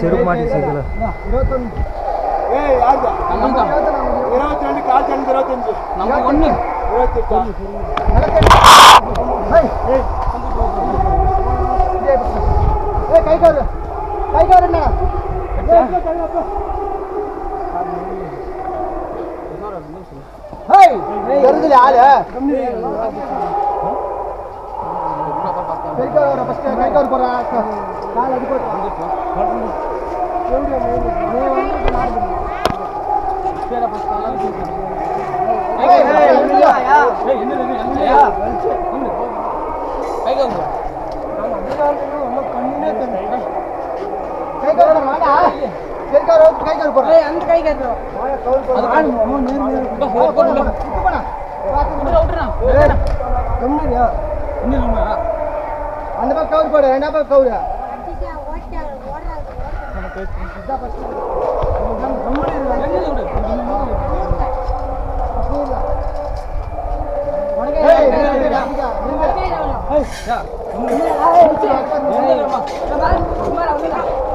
செருப்பு மாட்டி சைக்கிள் இருபத்தி ரெண்டு கால் தண்ணி இருபத்தஞ்சு நம்ம ஒண்ணு இருபத்தி எட்டு கை காரு கை காரு என்ன தெரிஞ்சல ஆளு கை காரு ஃபர்ஸ்ட் கை காரு போறா கால் அடி போட்டு கை காரு வாடா கை காரு கை காரு போறா அந்த கை கேட்கிறோம் அது ஆளு அம்மா நேர் நேர் போடா கம்மியா அந்த பக்கம் கவுர் போடு ரெண்டா பக்கம் கவுரு ஏய் கவுரு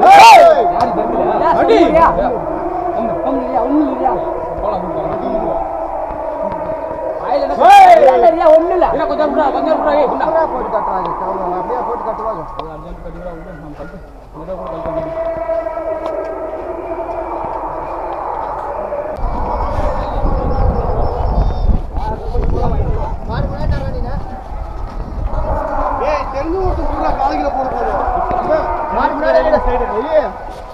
காரு ஒண்ணு இல்லையா ஒண்ணு இல்ல கொஞ்சம் கொஞ்சம் போட்டு கட்டுறாங்க அப்படியே போட்டு கட்டுவாங்க Deli.